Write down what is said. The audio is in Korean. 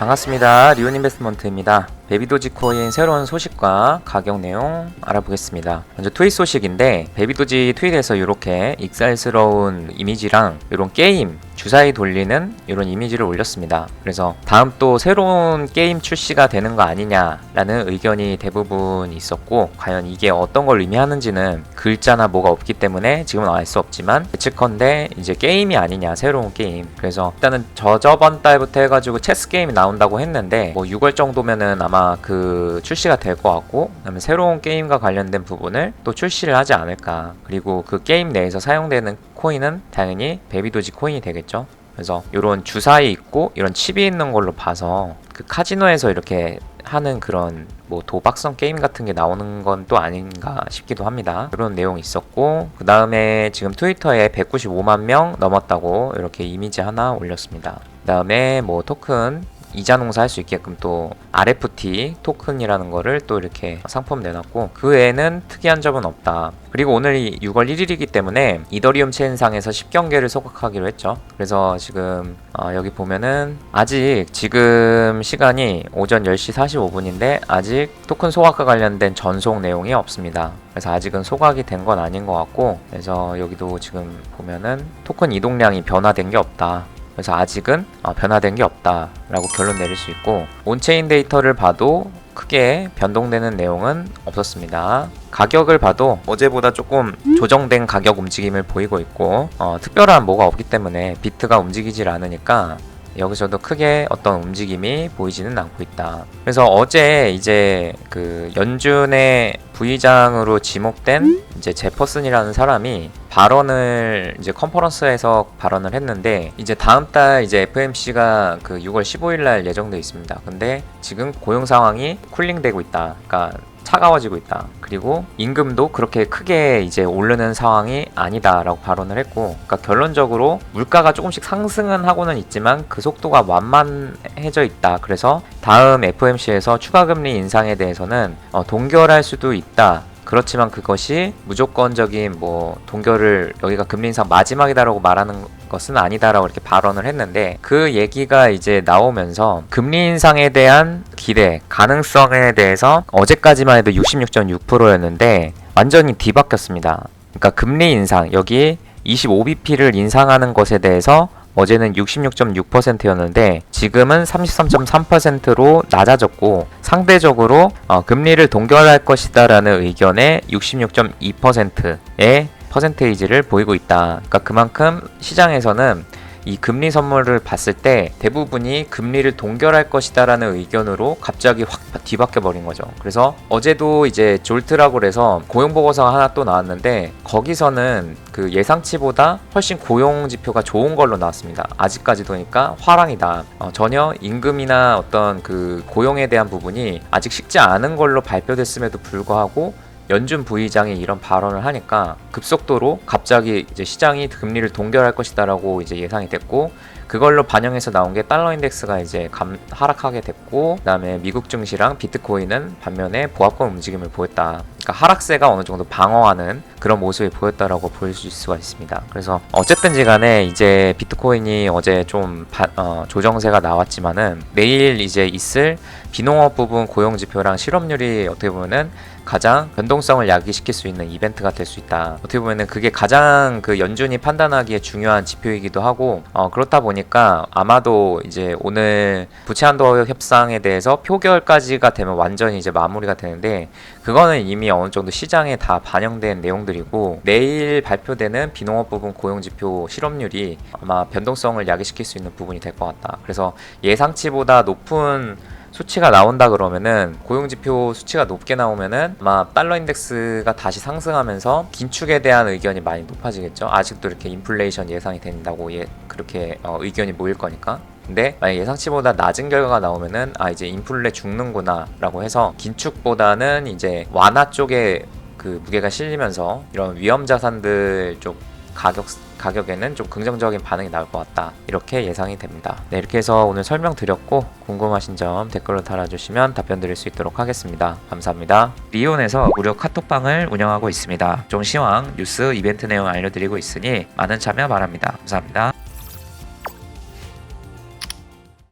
반갑습니다. 리온 인베스트먼트입니다. 베비도지 코인 새로운 소식과 가격 내용 알아보겠습니다. 먼저 트윗 소식인데 베비도지 트윗에서 이렇게 익살스러운 이미지랑 이런 게임 주사위 돌리는 이런 이미지를 올렸습니다. 그래서 다음 또 새로운 게임 출시가 되는 거 아니냐라는 의견이 대부분 있었고 과연 이게 어떤 걸 의미하는지는 글자나 뭐가 없기 때문에 지금은 알 수 없지만 예측컨대 이제 게임이 아니냐 새로운 게임 그래서 일단은 저저번 달부터 해가지고 체스 게임이 나온다고 했는데 뭐 6월 정도면은 아마 그 출시가 될 것 같고 그다음에 새로운 게임과 관련된 부분을 또 출시를 하지 않을까 그리고 그 게임 내에서 사용되는 코인은 당연히 베비도지 코인이 되겠죠 그래서 이런 주사위 있고 이런 칩이 있는 걸로 봐서 그 카지노에서 이렇게 하는 그런 뭐 도박성 게임 같은 게 나오는 건 또 아닌가 싶기도 합니다. 그런 내용이 있었고 그 다음에 지금 트위터에 195만 명 넘었다고 이렇게 이미지 하나 올렸습니다. 그 다음에 뭐 토큰 이자 농사 할 수 있게끔 또 RFT 토큰이라는 거를 또 이렇게 상품 내놨고 그 외에는 특이한 점은 없다. 그리고 오늘이 6월 1일이기 때문에 이더리움 체인상에서 10경기를 소각하기로 했죠. 그래서 지금 어, 여기 보면은 아직 지금 시간이 오전 10시 45분인데 아직 토큰 소각과 관련된 전송 내용이 없습니다. 그래서 아직은 소각이 된 건 아닌 것 같고 그래서 여기도 지금 보면은 토큰 이동량이 변화된 게 없다. 그래서 아직은 어, 변화된 게 없다라고 결론 내릴 수 있고 온체인 데이터를 봐도 크게 변동되는 내용은 없었습니다. 가격을 봐도 어제보다 조금 조정된 가격 움직임을 보이고 있고 어, 특별한 뭐가 없기 때문에 비트가 움직이질 않으니까 여기서도 크게 어떤 움직임이 보이지는 않고 있다. 그래서 어제 이제 그 연준의 부의장으로 지목된 이제 제퍼슨이라는 사람이 발언을 이제 컨퍼런스에서 발언을 했는데 이제 다음 달 이제 FMC가 그 6월 15일 날 예정돼 있습니다. 근데 지금 고용 상황이 쿨링되고 있다. 그러니까 차가워지고 있다. 그리고 임금도 그렇게 크게 이제 오르는 상황이 아니다라고 발언을 했고, 그러니까 결론적으로 물가가 조금씩 상승은 하고는 있지만 그 속도가 완만해져 있다. 그래서 다음 FOMC에서 추가 금리 인상에 대해서는 어, 동결할 수도 있다. 그렇지만 그것이 무조건적인 뭐 동결을 여기가 금리 인상 마지막이다라고 말하는 것은 아니다라고 이렇게 발언을 했는데 그 얘기가 이제 나오면서 금리 인상에 대한 기대 가능성에 대해서 어제까지만 해도 66.6%였는데 완전히 뒤바뀌었습니다. 그러니까 금리 인상 여기 25bp를 인상하는 것에 대해서 어제는 66.6%였는데 지금은 33.3%로 낮아졌고 상대적으로 어, 금리를 동결할 것이다 라는 의견의 66.2%의 퍼센테이지를 보이고 있다. 그러니까 그만큼 시장에서는 이 금리 선물을 봤을 때 대부분이 금리를 동결할 것이다라는 의견으로 갑자기 확 뒤바뀌어 버린 거죠. 그래서 어제도 이제 졸트라고 그래서 고용 보고서가 하나 또 나왔는데 거기서는 그 예상치보다 훨씬 고용 지표가 좋은 걸로 나왔습니다. 아직까지도 니까 화랑이다. 어, 전혀 임금이나 어떤 그 고용에 대한 부분이 아직 식지 않은 걸로 발표됐음에도 불구하고 연준 부의장이 이런 발언을 하니까 급속도로 갑자기 이제 시장이 금리를 동결할 것이다라고 이제 예상이 됐고 그걸로 반영해서 나온 게 달러 인덱스가 이제 감, 하락하게 됐고 그다음에 미국 증시랑 비트코인은 반면에 보합권 움직임을 보였다. 그러니까 하락세가 어느 정도 방어하는 그런 모습이 보였다라고 볼 수가 있습니다. 그래서 어쨌든지 간에 이제 비트코인이 어제 좀 바, 어, 조정세가 나왔지만은 내일 이제 있을 비농업 부분 고용 지표랑 실업률이 어떻게 보면은 가장 변동성을 야기시킬 수 있는 이벤트가 될 수 있다. 어떻게 보면은 그게 가장 그 연준이 판단하기에 중요한 지표이기도 하고 어, 그렇다 보니 까 아마도 이제 오늘 부채 한도 협상에 대해서 표결까지가 되면 완전히 이제 마무리가 되는데 그거는 이미 어느 정도 시장에 다 반영된 내용들이고 내일 발표되는 비농업 부분 고용 지표 실업률이 아마 변동성을 야기시킬 수 있는 부분이 될 것 같다. 그래서 예상치보다 높은 수치가 나온다 그러면은 고용 지표 수치가 높게 나오면은 아마 달러 인덱스가 다시 상승하면서 긴축에 대한 의견이 많이 높아지겠죠. 아직도 이렇게 인플레이션 예상이 된다고 예, 그렇게 어, 의견이 모일 거니까. 근데 만약 예상치보다 낮은 결과가 나오면은 아 이제 인플레 죽는구나라고 해서 긴축보다는 이제 완화 쪽에 그 무게가 실리면서 이런 위험 자산들 쪽 가격 가격에는 좀 긍정적인 반응이 나올 것 같다 이렇게 예상이 됩니다. 네 이렇게 해서 오늘 설명드렸고 궁금하신 점 댓글로 달아주시면 답변 드릴 수 있도록 하겠습니다. 감사합니다. 리온에서 무료 카톡방을 운영하고 있습니다. 종 시황 뉴스 이벤트 내용 알려드리고 있으니 많은 참여 바랍니다. 감사합니다.